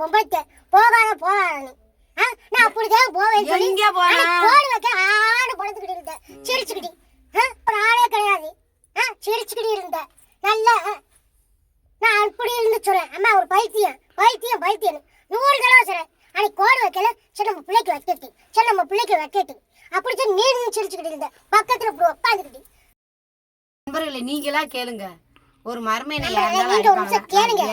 பொம்பளத்தை போகாத போகாத நீ. நான் அப்படிதான் போவேன் சொல்லி எங்க போன? அன்னைக்கு கோடு வைக்க ஆடு படுத்துக்கிட்டு இருந்தேன். சிரிச்சுக்கிட்டு. ஒரு ஆளே கிடையாது. சிரிச்சுக்கிட்டு இருந்தேன். நல்லா நான் அப்படி இருந்து சொல்றேன். அம்மா ஒரு பைத்தியம். பைத்தியம் பைத்தியம். நூறு தடவை சொல்றேன். அன்னைக்கு கோடு வைக்கல. சரி நம்ம பிள்ளைக்கு வைக்கட்டு. சரி நம்ம பிள்ளைக்கு வைக்கட்டு. அப்படி சொல்லி நீ சிரிச்சுக்கிட்டு இருந்த பக்கத்துல இப்படி உட்காந்துக்கிட்டு. நண்பர்களே நீங்களா கேளுங்க. ஒரு மர்மையை ஆமா, நீங்க ஒரு நிமிஷம் கேளுங்க.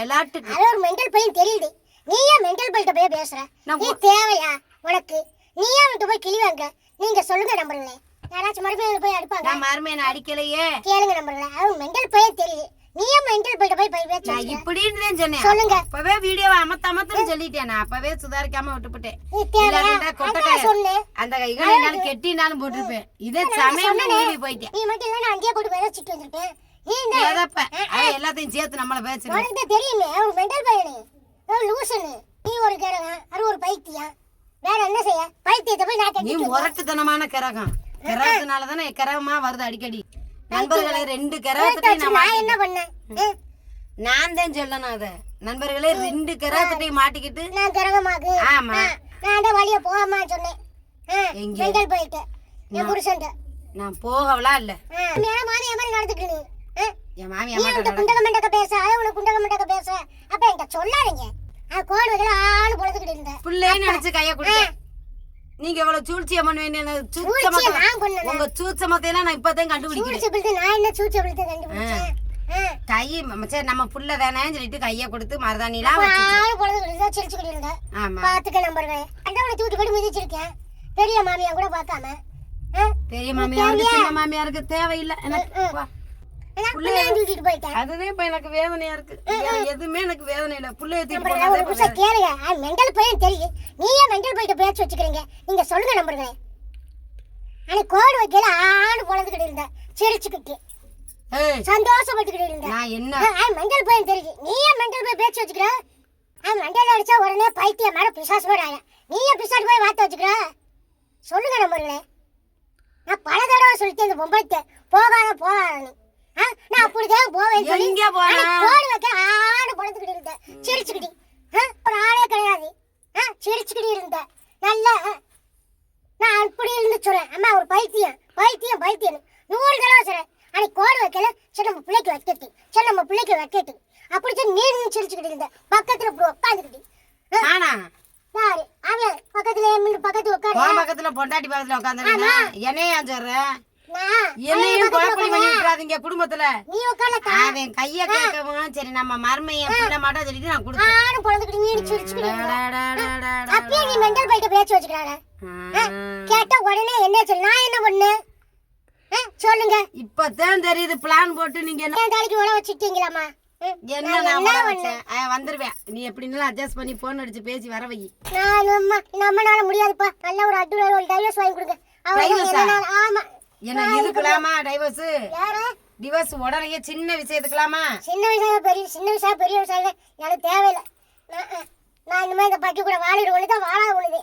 அது ஒரு மெண்டல் பையன் தெரியுது. நீ ஏன் மெண்டல் பையிட்ட போய் பேசுற? நீ தேவையா? உனக்கு. நீ ஏன் விட்டு போய் கிளிவாங்க நீங்க சொல்லுங்க நம்பர்களே யாராச்சும் மறுபடியும் போய் அடிப்பாங்க? நான் மர்மையை அடிக்கலையே. கேளுங்க நம்பர்களே அது மெண்டல் பையன் தெரியுது. நீ ஏன் மெண்டல் பையிட்ட போய் போய் பேசுற நான் இப்படின்னு தான் சொன்னேன். சொல்லுங்க. அப்பவே வீடியோவை அமத்த அமத்தன்னு சொல்லிட்டேன் நான். அப்பவே சுதாரிக்காம விட்டுப்புட்டேன். நீ தேவையா? கொட்டைக்காய சொன்னேன். அந்த கைகளை கெட்டினாலும் போட்டிருப்பேன். இதே சமயம் ஊறி போயிட்டேன். நீ மட்டும் இல்ல நான் அங்கேயே போட்டு விதைச்சிட்டு வந்திருப்பேன். நீ இந்த எதப்ப அவன் எல்லாத்தையும் சேர்த்து நம்மள பேசுறேன் உனக்கு தெரியுமே ஒரு மெண்டல் பையனு லூசனு நீ ஒரு கிழவன் அது ஒரு பைத்தியம். வேற என்ன செய்ய? பைத்தியத்தை போய் நான் நீ முரட்டுத்தனமான கிரகம். கிரகத்தினால தானே கிரகமா வருது அடிக்கடி. நண்பர்களே ரெண்டு கிரகத்திட்டையும் நான் என்ன. பண்ணேன்? நான் தான் சொல்லணும் அத. நண்பர்களே ரெண்டு கிரகத்திட்டையும் மாட்டிக்கிட்டு. நான் கிரகமாக்கு. ஆமா. நான் அந்த வழிய போகாம சொன்னேன்? மெண்டல் போயிட்டு. என் புருஷன்ட்ட. நான் போகவலாம் இல்ல. ஏன் மாறி மாதிரி நடந்துட்டு? என் மாமி நீ அம்மாட்ட அந்த குண்டக மண்டக பேச அது உனக்கு குண்டக மண்டக பேச. அப்ப என்கிட்ட சொல்லாதீங்க. அது கோடு வைக்கல ஆளு பொழுதுகிட்டு இருந்தேன். பிள்ளைன்னு நினைச்சு கைய கொடுத்தேன் நீங்க எவ்வளவு சூழ்ச்சியா நான் பண்ணேன் உங்க சூச்சமத்தை எல்லாம் நான் இப்பதான் கண்டுபிடிக்கிறேன். நான் என்ன சூழ்ச்சி பிடித்து கண்டுபிடிச்சேன். கை சரி நம்ம புள்ள தானேன்னு சொல்லிட்டு கைய கொடுத்து மருதாணிலாம் இருந்தா சிரிச்சுக்கிட்டு இருந்தேன். பாத்துக்க நம்பர்களே அண்டவனை தூக்கி போட்டு மிதிச்சிருக்கேன். பெரிய மாமியா கூட பார்க்காம? பெரிய மாமியாருக்கு சின்ன மாமியாருக்கு தேவையில்லை. எனக்கு அதுதான் இப்ப எனக்கு வேதனையா இருக்கு. எதுவுமே எனக்கு வேதனை இல்ல. புள்ளைய தூக்கி கேளுங்க. மெண்டல் பையன் தெரியுது நீ ஏன் மெண்டல் பையிட்ட பேச்சு வச்சுக்கிறீங்க. நீங்க சொல்லுங்க நம்பர்களே அன்னைக்கு கோடு வைக்கல ஆடு பொழந்துக்கிட்டு இருந்தேன். சிரிச்சுக்கிட்டு. சந்தோஷப்பட்டுக்கிட்டு இருந்தேன். நான் என்ன? மெண்டல் பையன் தெரியுது நீ ஏன் மெண்டல் போய் பேச்சு வச்சுக்கிற? ஆ மெண்டல் அடிச்சா உடனே பைத்தியம் மேல பிசாசு போய் ஆயா நீ ஏன் பிசாசு போய் வார்த்தை வச்சுக்கிற? சொல்லுங்க நம்பர்களே நான் பல தடவை சொல்லிட்டேன் இந்த பொம்பளைத்தை போகாத போகாத நீ. ஆ, நான் அப்படிதான் போவேன் சொல்லி எங்க போன? கோடு வைக்க ஆடு பொழந்துக்கிட்டு இருந்தேன். சிரிச்சுக்கிட்டு. ஒரு ஆளே கிடையாது. சிரிச்சுக்கிட்டு இருந்தேன். நல்லா நான் அப்படி இருந்து சொல்றேன். அம்மா ஒரு பைத்தியம். பைத்தியம் பைத்தியம் நூறு தடவை சொல்றேன். அன்னைக்கு கோடு வைக்கல சரி நம்ம பிள்ளைக்கு வைக்கட்டு. சரி நம்ம பிள்ளைக்கு வைக்கட்டு. அப்படி சொல்லி நீ சிரிச்சுக்கிட்டு இருந்த பக்கத்துல இப்படி உட்காந்துக்கிட்டு நானா? யாரு? அவன் பக்கத்துல என் பக்கத்து உட்காரு உன் பக்கத்துல பொண்டாட்டி பக்கத்துல உட்காந்துருக்கா என்னையா சொல்றேன் என்னையும் குழப்படி குடும்பத்துல. நீ உட்கார்ல கைய கேட்கவும் சரி நம்ம மர்மைய பிள்ளை நான் கொடுத்தேன். நானும் குழந்தைகிட்ட என்ன சொல்லு? நான் என்ன பண்ணு? சொல்லுங்க. இப்பதான் தெரியுது பிளான் போட்டு நீங்க என்ன நாளைக்கு உழ வச்சுட்டீங்களாமா என்ன நான் வந்துருவேன். நீ எப்படினாலும் அட்ஜஸ்ட் பண்ணி போன் அடிச்சு பேசி வர வை. நம்மளால முடியாதுப்பா. நல்ல ஒரு அட்டுல ஒரு டைவர்ஸ் வாங்கி கொடுங்க. ஆமா என்ன இதுக்கலாமா டைவர்ஸ் டிவோர்ஸ் உடனே சின்ன விஷயத்துக்கலாமா சின்ன வயசாக பெரிய சின்ன வயசா பெரிய வயசாக எனக்கு தேவையில்லை. நான் இந்த மாதிரி இந்த பட்டி கூட வாழிடு ஒன்று தான் வாழாத ஒழுது